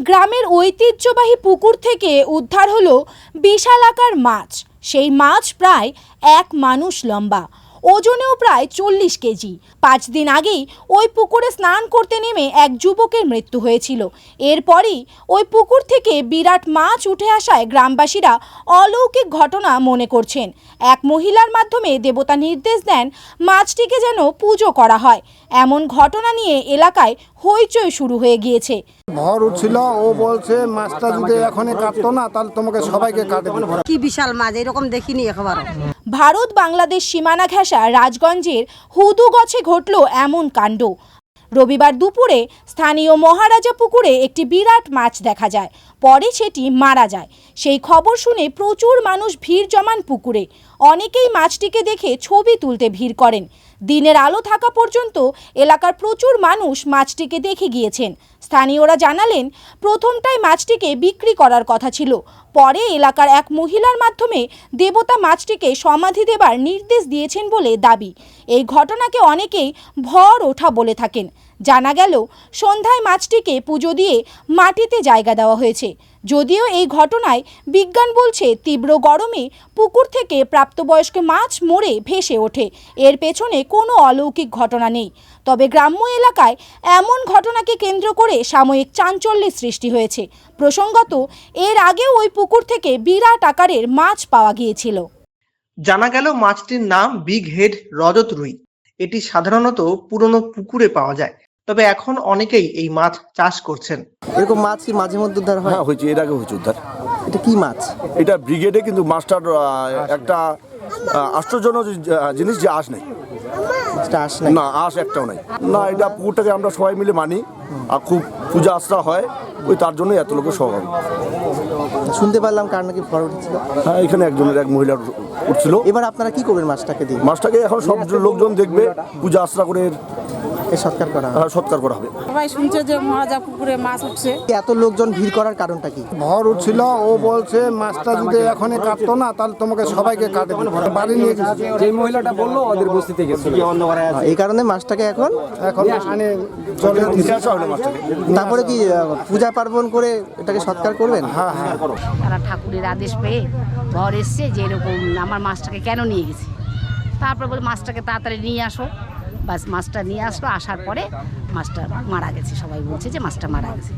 গ্রামের ঐতিহ্যবাহী পুকুর থেকে উদ্ধার হলো বিশালাকার মাছ। সেই মাছ প্রায় এক মানুষ লম্বা। ওজনেও প্রায় চল্লিশ কেজি। পাঁচ দিন আগেই ওই পুকুরে স্নান করতে নেমে এক যুবকের মৃত্যু হয়েছিল। এরপরই ওই পুকুর থেকে বিরাট মাছ উঠে আসায় গ্রামবাসীরা অলৌকিক ঘটনা মনে করছেন। এক মহিলার মাধ্যমে দেবতা নির্দেশ দেন মাছটিকে যেন পুজো করা হয়। এমন ঘটনা নিয়ে এলাকায় হইচই শুরু হয়ে গিয়েছে। ভর উঠছিল ও বলছে মাছটা যদি এখনই কাটতো না তাহলে তোমাকে সবাইকে কাটে কি বিশাল মাছ এরকম দেখিনি একবার ভারত বাংলাদেশ সীমানা ঘেঁষা রাজগঞ্জের হুদুগছে ঘটল এমন কাণ্ড। রবিবার দুপুরে স্থানীয় মহারাজা পুকুরে একটি বিরাট মাছ দেখা যায়। পরে সেটি মারা যায়। সেই খবর শুনে প্রচুর মানুষ ভিড় জমান পুকুরে। অনেকেই মাছটিকে দেখে ছবি তুলতে ভিড় করেন। দিনের আলো থাকা পর্যন্ত এলাকার প্রচুর মানুষ মাছটিকে দেখে গিয়েছেন। স্থানীয়রা জানালেন, প্রথমটাই মাছটিকে বিক্রি করার কথা ছিল। পরে এলাকার এক মহিলার মাধ্যমে দেবতা মাছটিকে সমাধি দেবার নির্দেশ দিয়েছেন বলে দাবি। এই ঘটনাকে অনেকেই ভর ওঠা বলে থাকেন। জানা গেল, সন্ধ্যায় মাছটিকে পুজো দিয়ে মাটিতে জায়গা দেওয়া হয়েছে। যদিও এই ঘটনায় বিজ্ঞান বলছে, তীব্র গরমে পুকুর থেকে প্রাপ্তবয়স্ক মাছ মরে ভেসে ওঠে। এর পেছনে কোনো অলৌকিক ঘটনা নেই। তবে গ্রাম্য এলাকায় এমন ঘটনাকে কেন্দ্র করে সাময়িক চাঞ্চল্যের সৃষ্টি হয়েছে। প্রসঙ্গত, এর আগেও ওই পুকুর থেকে বিরাট আকারের মাছ পাওয়া গিয়েছিল। জানা গেল, মাছটির নাম বিগ হেড রজত রুই। এটি সাধারণত পুরনো পুকুরে পাওয়া যায়। তবে এখন অনেকেই এই মাছ চাষ করছেন। এরকম মাছ কি মাঝে মধ্যে উদ্ধার হয়? হ্যাঁ হয়েছে এর আগে হয়েছে উদ্ধার। এটা কি মাছ? এটা ব্রিগেডে কিন্তু মাস্টার আহ, একটা আশ্চর্যজনক জিনিস যে আশ নেই। এটা আস নাই? না আশ একটাও নাই। না এটা পুকুরটাকে আমরা সবাই মিলে মানি আর খুব পূজা আশ্রা হয় ওই তার জন্য এত লোকের সমাগম। শুনতে পারলাম কার নাকি ফল উঠেছিল। হ্যাঁ এখানে একজনের এক মহিলার উঠছিল। এবার আপনারা কি করবেন মাছটাকে দিয়ে? মাছটাকে এখন সব লোকজন দেখবে পূজা আশ্রা করে সৎকার করা। আহ, সৎকার করা হবে। সবাই শুনছে যে মহারাজা পুকুরে মাছ উঠছে। এত লোকজন ভিড় করার কারণটা কি? ভর উঠছিল ও বলছে মাছটা যদি এখনই কাটতো না তাহলে তোমাকে সবাইকে কাটে বাড়ি নিয়ে গেছে। যে মহিলাটা বলল ওদের বস্তিতে গেছিল। এই কারণে মাছটাকে এখন এখন আনে জলে তারপরে কি পূজা পার্বণ করে এটাকে সৎকার করবেন? হ্যাঁ হ্যাঁ। তারা ঠাকুরের আদেশ পেয়ে ঘর এসছে যে এরকম আমার মাছটাকে কেন নিয়ে গেছে? তারপর বলে মাছটাকে তাড়াতাড়ি নিয়ে আসো। বাস মাছটা নিয়ে আসলো, আসার পরে মাছটা মারা গেছে, সবাই বলছে যে মাছটা মারা গেছে।